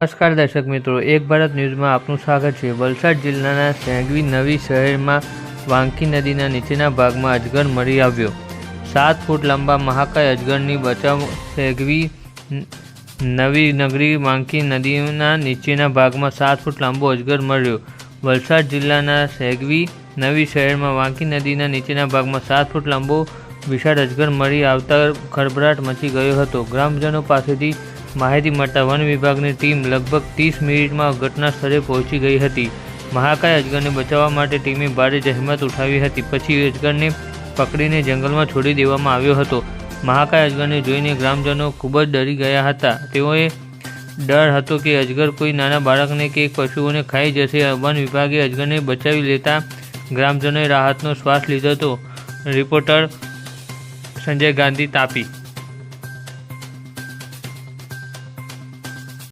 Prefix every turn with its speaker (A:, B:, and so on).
A: નમસ્કાર દર્શક મિત્રો, એક ભારત ન્યૂઝમાં આપનું સ્વાગત છે. વલસાડ જિલ્લાના સેંગવી નવી શહેરમાં વાંકી નદીના નીચેના ભાગમાં અજગર મળી આવ્યો. સાત ફૂટ લાંબા મહાકાય અજગરની બચાવ સેંગવી નવી નગરી વાંકી નદીના નીચેના ભાગમાં સાત ફૂટ લાંબો અજગર મળ્યો વલસાડ જિલ્લાના સેંગવી નવી શહેરમાં વાંકી નદીના નીચેના ભાગમાં સાત ફૂટ લાંબો વિશાળ અજગર મળી આવતા ખળભળાટ મચી ગયો હતો. ગ્રામજનો પાસેથી માહિતી મળતા વન વિભાગની ટીમ લગભગ ત્રીસ મિનિટમાં ઘટના સ્થળે પહોંચી ગઈ હતી. મહાકાય અજગરને બચાવવા માટે ટીમે ભારે જહેમત ઉઠાવી હતી. પછી અજગરને પકડીને જંગલમાં છોડી દેવામાં આવ્યો હતો. મહાકાય અજગરને જોઈને ગ્રામજનો ખૂબ જ ડરી ગયા હતા. તેઓએ ડર હતો કે અજગર કોઈ નાના બાળકને કે પશુઓને ખાઈ જશે. વન વિભાગે અજગરને બચાવી લેતા ગ્રામજનોએ રાહતનો શ્વાસ લીધો હતો. રિપોર્ટર સંજય ગાંધી તાપી